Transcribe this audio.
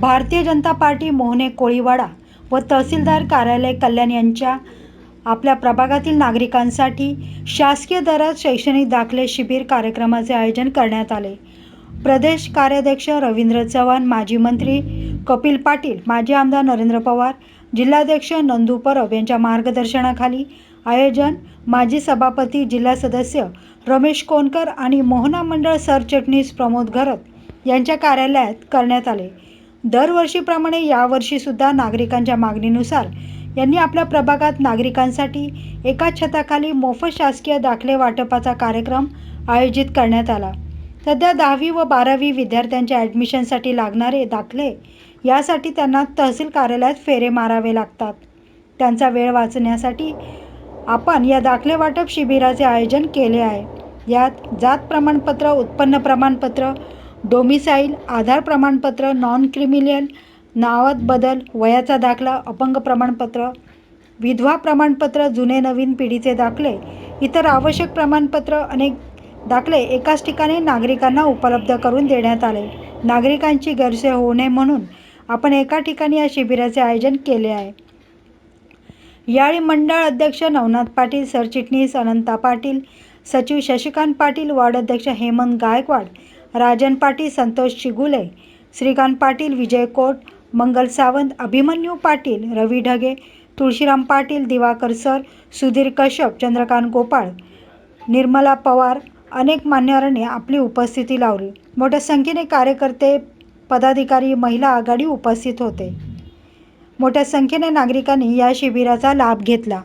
Bharatiya Janata party मोहने कोळीवाडा व तहसीलदार कार्यालय कल्याण यांच्या आपल्या प्रभागातील नागरिकांसाठी शासकीय दरात शैक्षणिक दाखले शिबिर कार्यक्रमाचे आयोजन करण्यात आले. प्रदेश कार्याध्यक्ष रवींद्र चव्हाण माजी मंत्री कपिल पाटील माजी आमदार नरेंद्र पवार जिल्हाध्यक्ष नंदू परब यांच्या मार्गदर्शनाखाली आयोजन माजी सभापती जिल्हा सदस्य रमेश कोनकर आणि मोहना मंडळ सरचिटणीस प्रमोद घरत यांच्या कार्यालयात करण्यात आले. दरवर्षीप्रमाणे यावर्षीसुद्धा नागरिकांच्या मागणीनुसार यांनी आपल्या प्रभागात नागरिकांसाठी एका छताखाली मोफत शासकीय दाखले वाटपाचा कार्यक्रम आयोजित करण्यात आला. सध्या दहावी व बारावी विद्यार्थ्यांच्या ॲडमिशनसाठी लागणारे दाखले यासाठी त्यांना तहसील कार्यालयात फेरे मारावे लागतात. त्यांचा वेळ वाचण्यासाठी आपण या दाखले वाटप शिबिराचे आयोजन केले आहे. यात जात प्रमाणपत्र उत्पन्न प्रमाणपत्र डोमिसाईल आधार प्रमाणपत्र नॉन क्रिमिलियन नावात बदल वयाचा दाखला अपंग प्रमाणपत्र विधवा प्रमाणपत्र जुने नवीन पिढीचे दाखले इतर आवश्यक प्रमाणपत्र अनेक दाखले एकाच ठिकाणी नागरिकांना उपलब्ध करून देण्यात आले. नागरिकांची गैरसोय होऊ नये म्हणून आपण एका ठिकाणी या शिबिराचे आयोजन केले आहे. यावेळी मंडळ अध्यक्ष नवनाथ पाटील सरचिटणीस अनंता पाटील सचिव शशिकांत पाटील वार्ड अध्यक्ष हेमंत गायकवाड राजन पाटील संतोष चिगुले श्रीकांत पाटील विजय कोट मंगल सावंत अभिमन्यू पाटील रवी ढगे तुळशीराम पाटील दिवाकर सर सुधीर कश्यप चंद्रकांत गोपाळ निर्मला पवार अनेक मान्यवरांनी आपली उपस्थिती लावली. मोठ्या संख्येने कार्यकर्ते पदाधिकारी महिला आघाडी उपस्थित होते. मोठ्या संख्येने नागरिकांनी या शिबिराचा लाभ घेतला.